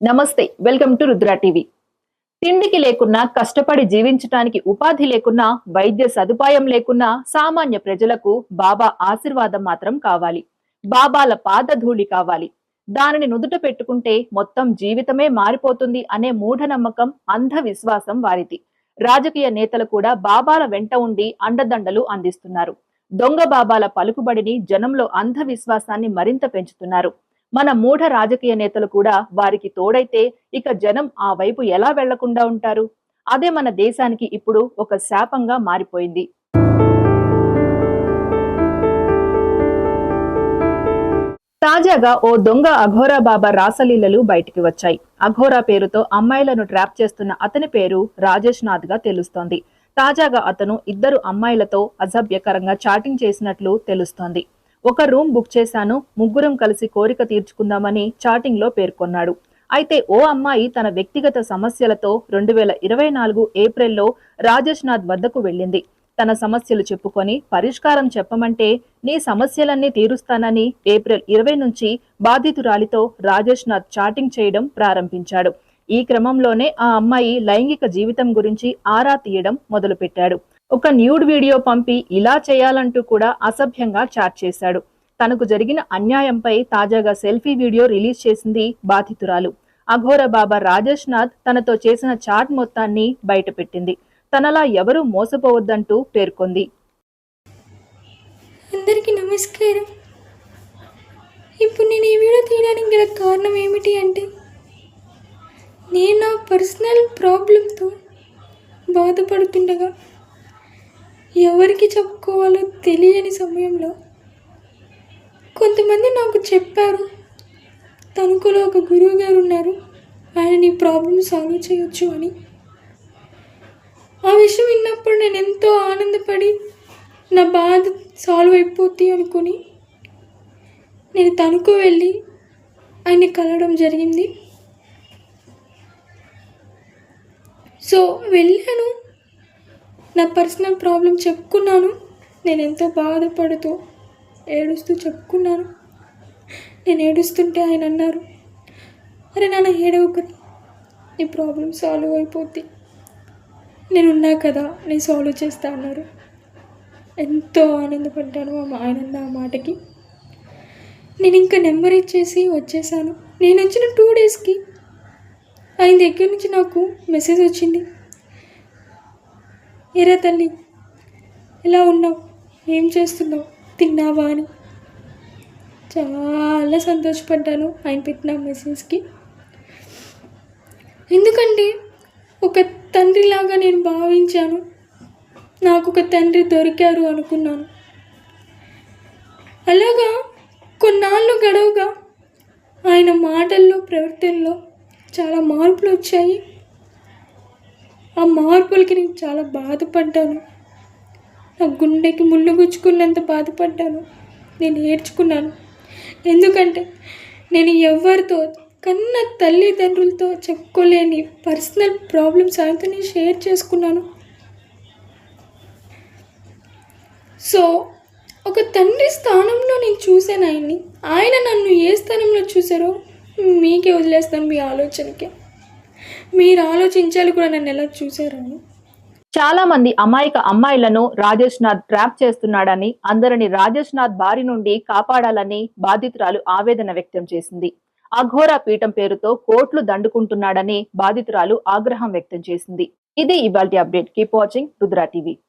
నమస్తే welcome to Rudra TV. తిండికి లేకున్నా కష్టపడి జీవించటానికి ఉపాధి లేకున్నా వైద్య సదుపాయం లేకున్నా సామాన్య ప్రజలకు బాబా ఆశీర్వాదం మాత్రం కావాలి. బాబాల పాదధూళి కావాలి. దానిని నుదుట పెట్టుకుంటే మొత్తం జీవితమే మారిపోతుంది అనే మూఢనమ్మకం అంధవిశ్వాసం వారిది. రాజకీయ నేతలు కూడా బాబాల వెంట ఉండి అండదండలు అందిస్తున్నారు. దొంగ బాబాల పలుకుబడిని జనంలో అంధవిశ్వాసాన్ని మరింత పెంచుతున్నారు. మన మూఢ రాజకీయ నేతలు కూడా వారికి తోడైతే ఇక జనం ఆ వైపు ఎలా వెళ్ళకుండా ఉంటారు? అదే మన దేశానికి ఇప్పుడు ఒక శాపంగా మారిపోయింది. తాజాగా ఓ దొంగ అఘోరా బాబా రాసలీలలు బయటికి వచ్చాయి. అఘోరా పేరుతో అమ్మాయిలను ట్రాప్ చేస్తున్న అతని పేరు రాజేష్ నాథ్గా తెలుస్తోంది. తాజాగా అతను ఇద్దరు అమ్మాయిలతో అసభ్యకరంగా చాటింగ్ చేసినట్లు తెలుస్తోంది. ఒక రూమ్ బుక్ చేశాను ముగ్గురం కలిసి కోరిక తీర్చుకుందామని చాటింగ్లో పేర్కొన్నాడు. అయితే ఓ అమ్మాయి తన వ్యక్తిగత సమస్యలతో రెండు వేల ఇరవై నాలుగు ఏప్రిల్లో రాజేష్ నాథ్ వద్దకు వెళ్ళింది. తన సమస్యలు చెప్పుకొని పరిష్కారం చెప్పమంటే నీ సమస్యలన్నీ తీరుస్తానని ఏప్రిల్ ఇరవై నుంచి బాధితురాలితో రాజేష్ నాథ్ చాటింగ్ చేయడం ప్రారంభించాడు. ఈ క్రమంలోనే ఆ అమ్మాయి లైంగిక జీవితం గురించి ఆరా తీయడం మొదలుపెట్టాడు. ఒక న్యూడ్ వీడియో పంపి ఇలా చేయాలంటూ కూడా అసభ్యంగా చాట్ చేశాడు. తనకు జరిగిన అన్యాయంపై తాజాగా సెల్ఫీ వీడియో రిలీజ్ చేసింది బాధితురాలు. అఘోర బాబా రాజేష్ నాథ్ తనతో చేసిన చాట్ మొత్తాన్ని బయటపెట్టింది. తనలా ఎవరూ మోసపోవద్దంటూ పేర్కొంది. అందరికీ నమస్కారం. ఇప్పుడు నేను ఈ వీడియో తీయడానికి గల కారణం ఏమిటి అంటే నేను నా పర్సనల్ ప్రాబ్లంతో బాధపడుతుండగా ఎవరికి చెప్పుకోవాలో తెలియని సమయంలో కొంతమంది నాకు చెప్పారు. తణుకులో ఒక గురువు గారు ఉన్నారు. ఆయన నీ ప్రాబ్లం సాల్వ్ చేయొచ్చు అని. ఆ విషయం విన్నప్పుడు నేను ఎంతో ఆనందపడి నా బాధ సాల్వ్ అయిపోద్ది అనుకుని నేను తణుకు వెళ్ళి ఆయన్ని కలవడం జరిగింది. సో వెళ్ళాను. నా పర్సనల్ ప్రాబ్లం చెప్పుకున్నాను. నేను ఎంతో బాధపడుతూ ఏడుస్తూ చెప్పుకున్నాను. నేను ఏడుస్తుంటే ఆయన అన్నారు అరే నాన్న ఏడవకని నీ ప్రాబ్లం సాల్వ్ అయిపోద్ది. నేను ఉన్నా కదా నేను సాల్వ్ చేస్తా అన్నారు. ఎంతో ఆనందపడ్డాను మా ఆయన అన్న ఆ మాటకి. నేను ఇంకా నెంబర్ ఇచ్చేసి వచ్చేసాను. నేను వచ్చిన టూ డేస్కి ఆయన దగ్గర నుంచి నాకు మెసేజ్ వచ్చింది. ఎరా తల్లి ఎలా ఉన్నావు? ఏం చేస్తున్నావు? తిన్నావా అని. చాలా సంతోషపడ్డాను ఆయన పెట్టిన మెసేజ్కి. ఎందుకంటే ఒక తండ్రిలాగా నేను భావించాను. నాకు ఒక తండ్రి దొరికారు అనుకున్నాను. అలాగా కొన్నాళ్ళు గడవగా ఆయన మాటల్లో ప్రవర్తనలో చాలా మార్పులు వచ్చాయి. ఆ మార్పులకి నేను చాలా బాధపడ్డాను. నా గుండెకి ముళ్ళు గుచ్చుకున్నంత బాధపడ్డాను. నేను ఏడ్చుకున్నాను. ఎందుకంటే నేను ఎవరితో కన్న తల్లిదండ్రులతో చెప్పుకోలేని పర్సనల్ ప్రాబ్లమ్స్ ఆయనతో నేను షేర్ చేసుకున్నాను. సో ఒక తండ్రి స్థానంలో నేను చూశాను ఆయన్ని. ఆయన నన్ను ఏ స్థానంలో చూసారో మీకే వదిలేస్తాను మీ ఆలోచనకే. మీరు ఆలోచించాలి కూడా నన్ను ఎలా చూసారని చాలా మంది అమాయక అమ్మాయిలను రాజేష్ నాథ్ ట్రాప్ చేస్తున్నాడని అందరిని రాజేష్ నాథ్ బారి నుండి కాపాడాలని బాధితురాలు ఆవేదన వ్యక్తం చేసింది. అఘోరా పీఠం పేరుతో కోట్లు దండుకుంటున్నాడని బాధితురాలు ఆగ్రహం వ్యక్తం చేసింది. ఇది ఇవాల్టి update. Keep watching Rudra TV.